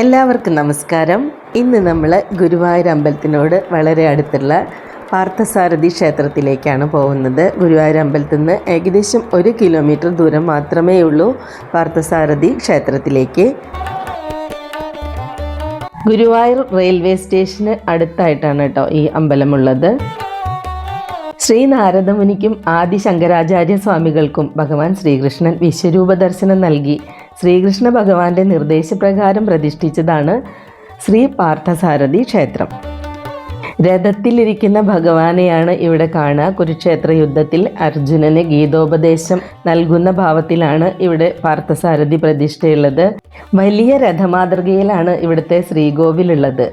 എല്ലാവർക്കും നമസ്കാരം. ഇന്ന് നമ്മൾ ഗുരുവായൂർ അമ്പലത്തിനോട് വളരെ അടുത്തുള്ള പാർത്ഥസാരഥി ക്ഷേത്രത്തിലേക്കാണ് പോകുന്നത്. ഗുരുവായൂർ അമ്പലത്തിൽ നിന്ന് ഏകദേശം ഒരു കിലോമീറ്റർ ദൂരം മാത്രമേ ഉള്ളൂ പാർത്ഥസാരഥി ക്ഷേത്രത്തിലേക്ക്. ഗുരുവായൂർ റെയിൽവേ സ്റ്റേഷന് അടുത്തായിട്ടാണ് കേട്ടോ ഈ അമ്പലമുള്ളത്. ശ്രീ നാരദമുനിക്കും ആദി ശങ്കരാചാര്യ സ്വാമികൾക്കും ഭഗവാൻ ശ്രീകൃഷ്ണൻ വിശ്വരൂപ ദർശനം നൽകി. ശ്രീകൃഷ്ണ ഭഗവാന്റെ നിർദ്ദേശപ്രകാരം പ്രതിഷ്ഠിച്ചതാണ് ശ്രീ പാർത്ഥസാരഥി ക്ഷേത്രം. രഥത്തിലിരിക്കുന്ന ഭഗവാനെയാണ് ഇവിടെ കാണുക. കുരുക്ഷേത്ര യുദ്ധത്തിൽ അർജുനന് ഗീതോപദേശം നൽകുന്ന ഭാവത്തിലാണ് ഇവിടെ പാർത്ഥസാരഥി പ്രതിഷ്ഠയുള്ളത്. വലിയ രഥമാതൃകയിലാണ് ഇവിടുത്തെ ശ്രീകോവിലുള്ളത്.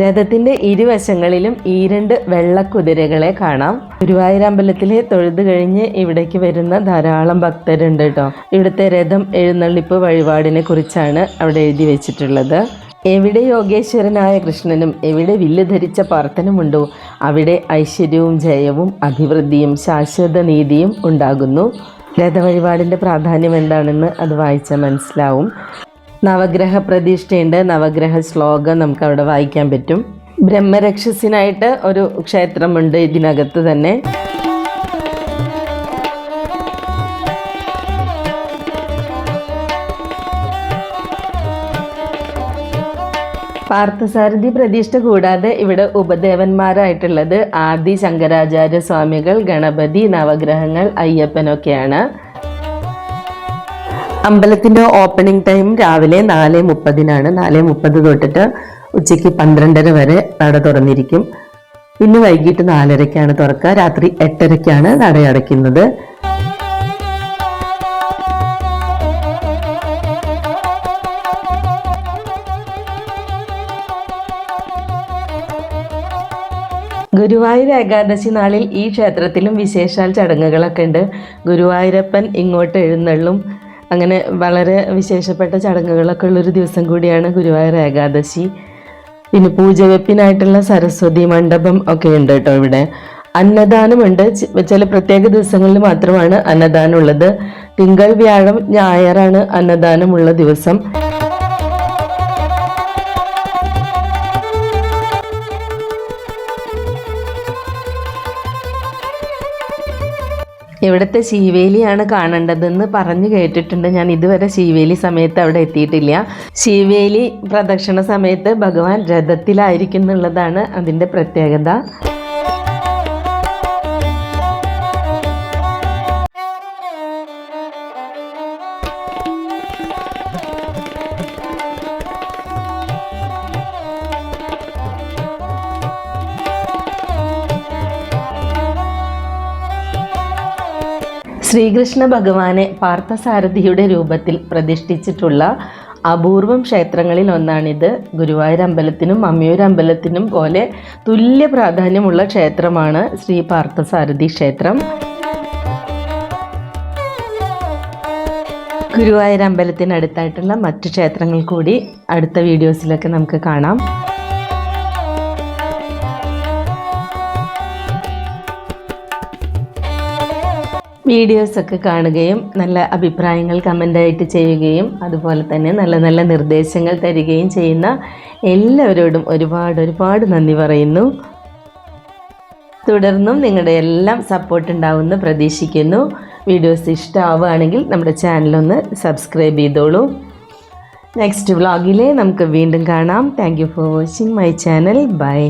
രഥത്തിന്റെ ഇരുവശങ്ങളിലും ഈ രണ്ട് വെള്ളക്കുതിരകളെ കാണാം. ഗുരുവായൂരമ്പലത്തിലെ തൊഴുത് കഴിഞ്ഞ് ഇവിടേക്ക് വരുന്ന ധാരാളം ഭക്തരുണ്ട് കേട്ടോ. ഇവിടുത്തെ രഥം എഴുന്നള്ളിപ്പ് വഴിപാടിനെ കുറിച്ചാണ് അവിടെ എഴുതി വെച്ചിട്ടുള്ളത്. എവിടെ യോഗേശ്വരനായ കൃഷ്ണനും എവിടെ വില്ല് ധരിച്ച പാർത്ഥനുമുണ്ടോ അവിടെ ഐശ്വര്യവും ജയവും അഭിവൃദ്ധിയും ശാശ്വത നീതിയും ഉണ്ടാകുന്നു. രഥവഴിപാടിന്റെ പ്രാധാന്യം എന്താണെന്ന് അത് വായിച്ചാൽ മനസ്സിലാവും. നവഗ്രഹ പ്രതിഷ്ഠയുണ്ട് നവഗ്രഹ ശ്ലോകം നമുക്ക് അവിടെ വായിക്കാൻ പറ്റും. ബ്രഹ്മരക്ഷസിനായിട്ട് ഒരു ക്ഷേത്രമുണ്ട് ഇതിനകത്ത് തന്നെ. പാർത്ഥസാരഥി പ്രതിഷ്ഠ കൂടാതെ ഇവിടെ ഉപദേവന്മാരായിട്ടുള്ളത് ആദി ശങ്കരാചാര്യ സ്വാമികൾ ഗണപതി നവഗ്രഹങ്ങൾ അയ്യപ്പനൊക്കെയാണ്. അമ്പലത്തിന്റെ ഓപ്പണിംഗ് ടൈം രാവിലെ നാല് മുപ്പതിനാണ്. നാല് മുപ്പത് തൊട്ടിട്ട് ഉച്ചയ്ക്ക് പന്ത്രണ്ടര വരെ നട തുറന്നിരിക്കും. പിന്നെ വൈകിട്ട് നാലരയ്ക്കാണ് തുറക്കുക. രാത്രി എട്ടരയ്ക്കാണ് നട അടയ്ക്കുന്നത്. ഗുരുവായൂർ ഏകാദശി നാളിൽ ഈ ക്ഷേത്രത്തിലും വിശേഷാൽ ചടങ്ങുകളൊക്കെ ഉണ്ട്. ഗുരുവായൂരപ്പൻ ഇങ്ങോട്ട് എഴുന്നള്ളും. അങ്ങനെ വളരെ വിശേഷപ്പെട്ട ചടങ്ങുകളൊക്കെ ഉള്ളൊരു ദിവസം കൂടിയാണ് ഗുരുവായൂർ ഏകാദശി. പിന്നെ പൂജവെപ്പിനായിട്ടുള്ള സരസ്വതി മണ്ഡപം ഒക്കെ ഉണ്ട് കേട്ടോ ഇവിടെ. അന്നദാനമുണ്ട്. ചില പ്രത്യേക ദിവസങ്ങളിൽ മാത്രമാണ് അന്നദാനം ഉള്ളത് തിങ്കൾ വ്യാഴം ഞായറാണ് അന്നദാനമുള്ള ദിവസം. ഇവിടുത്തെ ശീവേലിയാണ് കാണേണ്ടതെന്ന് പറഞ്ഞു കേട്ടിട്ടുണ്ട്. ഞാൻ ഇതുവരെ ശീവേലി സമയത്ത് അവിടെ എത്തിയിട്ടില്ല. ശീവേലി പ്രദക്ഷിണ സമയത്ത് ഭഗവാൻ രഥത്തിലായിരിക്കും എന്നുള്ളതാണ് അതിന്റെ പ്രത്യേകത. ശ്രീകൃഷ്ണ ഭഗവാനെ പാർത്ഥസാരഥിയുടെ രൂപത്തിൽ പ്രതിഷ്ഠിച്ചിട്ടുള്ള അപൂർവം ക്ഷേത്രങ്ങളിൽ ഒന്നാണിത്. ഗുരുവായൂർ അമ്പലത്തിനും അമ്മയൂർ അമ്പലത്തിനും പോലെ തുല്യ പ്രാധാന്യമുള്ള ക്ഷേത്രമാണ് ശ്രീ പാർത്ഥസാരഥി ക്ഷേത്രം. ഗുരുവായൂർ അമ്പലത്തിനടുത്തായിട്ടുള്ള മറ്റു ക്ഷേത്രങ്ങൾ കൂടി അടുത്ത വീഡിയോസിലൊക്കെ നമുക്ക് കാണാം. വീഡിയോസൊക്കെ കാണുകയും നല്ല അഭിപ്രായങ്ങൾ കമന്റായിട്ട് ചെയ്യുകയും അതുപോലെ തന്നെ നല്ല നല്ല നിർദ്ദേശങ്ങൾ തരികയും ചെയ്യുന്ന എല്ലാവരോടും ഒരുപാട് ഒരുപാട് നന്ദി പറയുന്നു. തുടർന്നും നിങ്ങളുടെ എല്ലാം സപ്പോർട്ട് ഉണ്ടാവുമെന്ന് പ്രതീക്ഷിക്കുന്നു. വീഡിയോസ് ഇഷ്ടമാവുകയാണെങ്കിൽ നമ്മുടെ ചാനലൊന്ന് സബ്സ്ക്രൈബ് ചെയ്തോളൂ. നെക്സ്റ്റ് വ്ളോഗിലെ നമുക്ക് വീണ്ടും കാണാം. Thank for watching my channel bye